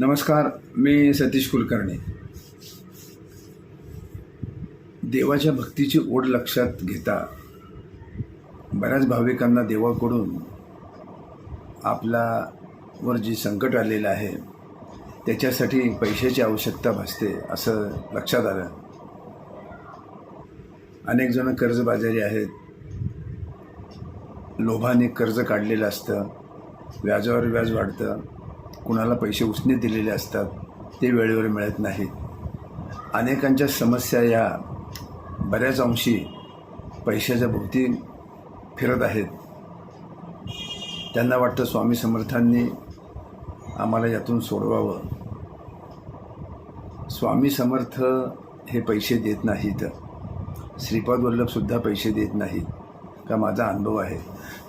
नमस्कार मी सतीश कुलकर्णी. देवाच्या भक्तीची ओढ लक्षात घेता बऱ्याच भाविकांना देवाकडून आपल्यावर जी संकट आलेलं आहे त्याच्यासाठी पैशाची आवश्यकता भासते असं लक्षात आलं. अनेक जण कर्जबाजारी आहेत. लोभाने कर्ज काढलेलं असतं. व्याजावर व्याज वाढतं. कुणाला पैसे उसने दिलेले असतात ते वेळेवर मिळत नाहीत. अनेकांच्या समस्या या बऱ्याच अंशी पैशाच्या भोवती फिरत आहेत. त्यांना वाटतं स्वामी समर्थांनी आम्हाला यातून सोडवावं. स्वामी समर्थ हे पैसे देत नाहीत. श्रीपाद वल्लभसुद्धा पैसे देत नाहीत का माझा अनुभव आहे.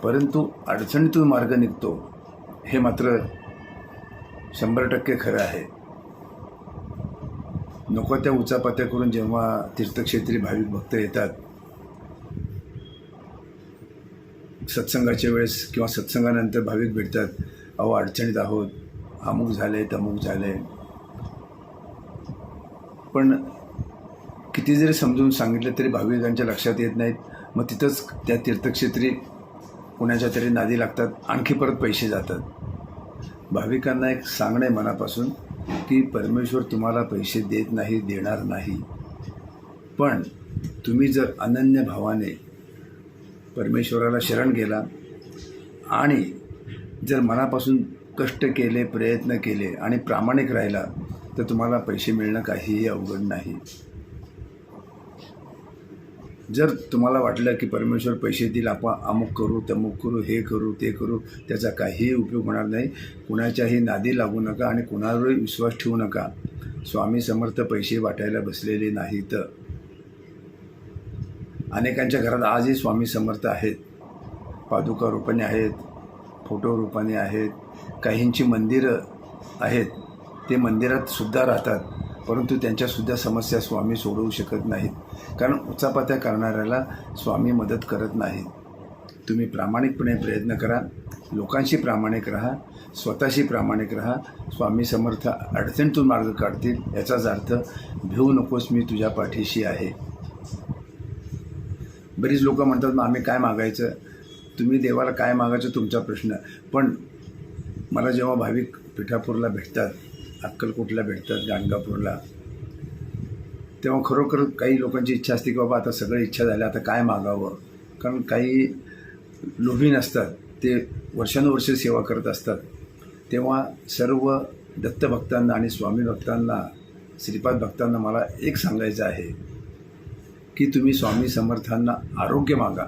परंतु अडचणीतून मार्ग निघतो. हे मात्र शंभर टक्के खरं आहे. नको त्या उचापात्या करून जेव्हा तीर्थक्षेत्री भाविक भक्त येतात सत्संगाच्या वेळेस किंवा सत्संगानंतर भाविक भेटतात अहो अडचणीत आहोत अमुक झाले तमुक झाले पण किती जरी समजून सांगितलं तरी भाविकांच्या लक्षात येत नाहीत. मग तिथंच त्या तीर्थक्षेत्री कुणाच्या तरी नादी लागतात आणखी परत पैसे जातात. भाविकांना एक सांगणं आहे मनापासून की परमेश्वर तुम्हाला पैसे देत नाही देणार नाही. पण तुम्ही जर अनन्य भावाने परमेश्वराला शरण गेला आणि जर मनापासून कष्ट केले प्रयत्न केले आणि प्रामाणिक राहिला तर तुम्हाला पैसे मिळणं काहीही अवघड नाही. जर तुम्हाला वाटलं की परमेश्वर पैसे देईल आपण अमुक करू तमुक करू हे करू ते करू त्याचा काहीही उपयोग होणार नाही. कुणाच्याही नादी लागू नका आणि कुणावरही विश्वास ठेवू नका. स्वामी समर्थ पैसे वाटायला बसलेले नाहीत. अनेकांच्या घरात आजही स्वामी समर्थ आहेत. पादुका रूपाने आहेत फोटो रूपाने आहेत काहींची मंदिरं आहेत. ते मंदिरात सुद्धा राहतात. परंतु त्यांच्यासुद्धा समस्या स्वामी सोडवू शकत नाहीत. कारण उचापात्या करणाऱ्याला स्वामी मदत करत नाहीत. तुम्ही प्रामाणिकपणे प्रयत्न करा. लोकांशी प्रामाणिक राहा. स्वतःशी प्रामाणिक राहा. स्वामी समर्थ अडचणीतून मार्ग काढतील. याचाच अर्थ भिवू नकोस मी तुझ्या पाठीशी आहे. बरीच लोकं म्हणतात मग आम्ही काय मागायचं? तुम्ही देवाला काय मागायचं तुमचा प्रश्न. पण मला जेव्हा भाविक पिठापूरला भेटतात अक्कलकोटला भेटतात गाणगापूरला? तेव्हा खरोखर काही लोकांची इच्छा असते की बाबा आता सगळं इच्छा झाल्या आता काय मागावं? कारण काही लोभी नसतात. ते वर्षानुवर्षे सेवा करत असतात. तेव्हा सर्व दत्तभक्तांना आणि स्वामी भक्तांना श्रीपाद भक्तांना मला एक सांगायचं आहे की तुम्ही स्वामी समर्थांना आरोग्य मागा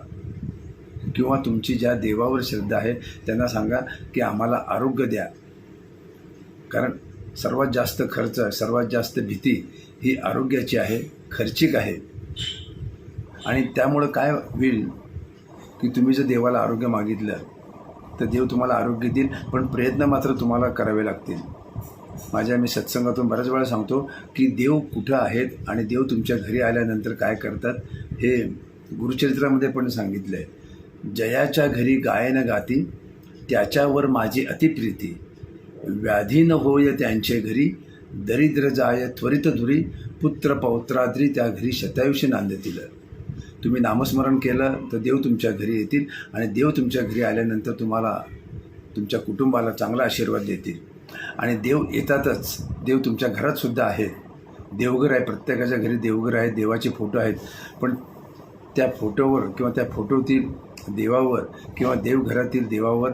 किंवा तुमची ज्या देवावर श्रद्धा आहे त्यांना सांगा की आम्हाला आरोग्य द्या. कारण सर्वात जास्त खर्च सर्वात जास्त भीती ही आरोग्याची आहे खर्चिक आहे. आणि त्यामुळं काय होईल की तुम्ही जर देवाला आरोग्य मागितलं तर देव तुम्हाला आरोग्य देईल पण प्रयत्न मात्र तुम्हाला करावे लागतील. माझ्या मी सत्संगातून बऱ्याच वेळा सांगतो की देव कुठं आहेत आणि देव तुमच्या घरी आल्यानंतर काय करतात हे गुरुचरित्रामध्ये पण सांगितलं आहे जयाच्या घरी गायन गाती त्याच्यावर माझी अतिप्रीती. व्याधी न होय त्यांचे घरी दरिद्र जाय त्वरित धुरी पुत्र पौत्राद्री त्या घरी शतायुष्य नांदतील तुम्ही नामस्मरण केलं तर देव तुमच्या घरी येतील आणि देव तुमच्या घरी आल्यानंतर तुम्हाला तुमच्या कुटुंबाला चांगला आशीर्वाद देतील. आणि देव येतातच देव तुमच्या घरातसुद्धा आहेत देवघर आहे प्रत्येकाच्या घरी देवघर आहे देवाचे फोटो आहेत. पण त्या फोटोवर किंवा त्या फोटोतील देवावर किंवा देवघरातील देवावर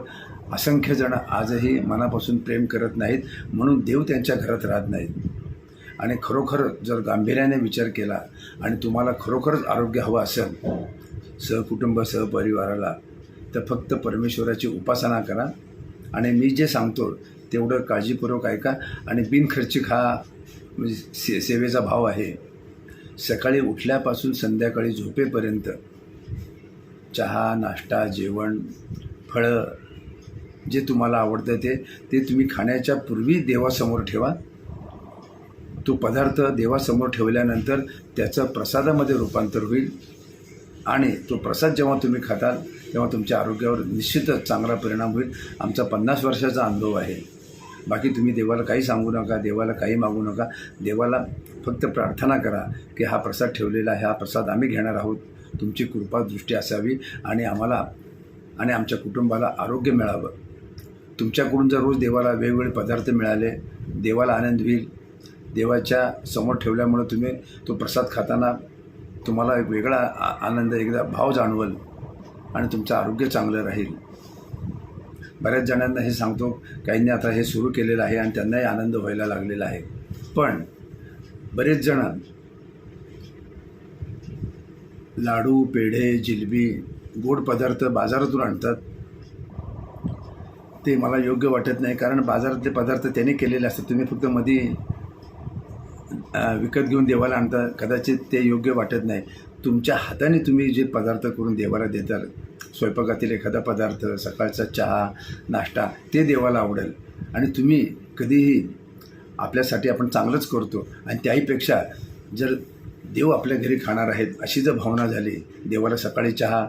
असंख्य जण आजही मनापासून प्रेम करत नाहीत म्हणून देव त्यांच्या घरात राहत नाहीत. आणि खरोखर जर गांभीर्याने विचार केला आणि तुम्हाला खरोखरच आरोग्य हवं असेल सहकुटुंब सहपरिवाराला तर फक्त परमेश्वराची उपासना करा. आणि मी जे सांगतो तेवढं काळजीपूर्वक ऐका. आणि बिनखर्चिक हा म्हणजे से सेवेचा भाव आहे. सकाळी उठल्यापासून संध्याकाळी झोपेपर्यंत चहा नाश्ता जेवण फळं जे तुम्हाला आवडतं ते ते तुम्ही खाण्याच्या पूर्वी देवासमोर ठेवा. तो पदार्थ देवासमोर ठेवल्यानंतर त्याचं प्रसादामध्ये रूपांतर होईल. आणि तो प्रसाद जेव्हा तुम्ही खाताल तेव्हा तुमच्या आरोग्यावर निश्चितच चांगला परिणाम होईल. आमचा पन्नास वर्षाचा अनुभव आहे. बाकी तुम्ही देवाला काही सांगू नका देवाला काही मागू नका. देवाला फक्त प्रार्थना करा की हा प्रसाद ठेवलेला आहे हा प्रसाद आम्ही घेणार आहोत. तुमची कृपादृष्टी असावी आणि आम्हाला आणि आमच्या कुटुंबाला आरोग्य मिळावं. तुमच्याकडून जर रोज देवाला वेगवेगळे पदार्थ मिळाले देवाला आनंद होईल देवाच्या समोर ठेवल्यामुळे तुम्ही तो प्रसाद खाताना तुम्हाला एक वेगळा आ- आनंद एकदा भाव जाणवल आणि तुमचं आरोग्य चांगलं राहील. बऱ्याच जणांना हे सांगतो काहींनी आता हे सुरू केलेलं आहे आणि त्यांनाही आनंद व्हायला लागलेला आहे. पण बरेच जण लाडू पेढे जिलबी गोड पदार्थ बाजारातून आणतात. ते मला योग्य वाटत नाही. कारण बाजारातले पदार्थ त्याने केलेले असतात. तुम्ही फक्त मध्ये विकत घेऊन देवाला आणता. कदाचित ते योग्य वाटत नाही. तुमच्या हाताने तुम्ही जे पदार्थ करून देवाला देताल स्वयंपाकातील एखादा पदार्थ सकाळचा चहा नाश्ता ते देवाला आवडेल. आणि तुम्ही कधीही आपल्यासाठी आपण चांगलंच करतो. आणि त्याहीपेक्षा जर देव आपल्या घरी खाणार आहेत अशी जर भावना झाली देवाला सकाळी चहा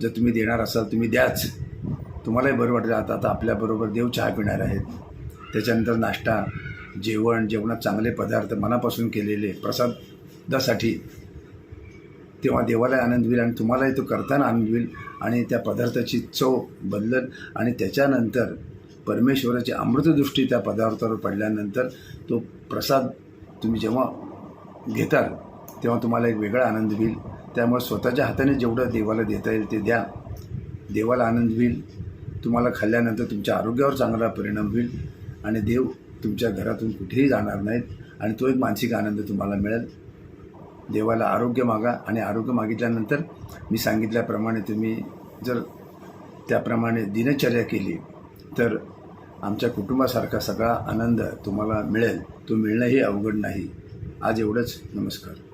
जर तुम्ही देणार असाल तुम्ही द्याच. तुम्हालाही बरं वाटेल. आता आता आपल्याबरोबर देव चहा पिणार आहेत. त्याच्यानंतर नाश्ता जेवण जेवणात चांगले पदार्थ मनापासून केलेले प्रसादासाठी तेव्हा देवाला आनंद होईल आणि तुम्हालाही तो करताना आनंद होईल आणि त्या पदार्थाची चव बदलल आणि त्याच्यानंतर परमेश्वराची अमृतदृष्टी त्या पदार्थावर पडल्यानंतर तो प्रसाद तुम्ही जेव्हा घेताल तेव्हा तुम्हाला एक वेगळा आनंद होईल. त्यामुळे स्वतःच्या हाताने जेवढं देवाला देता येईल ते द्या. देवाला आनंद होईल. तुम्हाला खाल्ल्यानंतर तुमच्या आरोग्यावर चांगला परिणाम होईल आणि देव तुमच्या घरातून कुठेही जाणार नाहीत आणि तो एक मानसिक आनंद तुम्हाला मिळेल. देवाला आरोग्य मागा आणि आरोग्य मागितल्यानंतर मी सांगितल्याप्रमाणे तुम्ही जर त्याप्रमाणे दिनचर्या केली तर आमच्या कुटुंबासारखा सगळा आनंद तुम्हाला मिळेल. तो मिळणंही अवघड नाही. आज एवढंच. नमस्कार.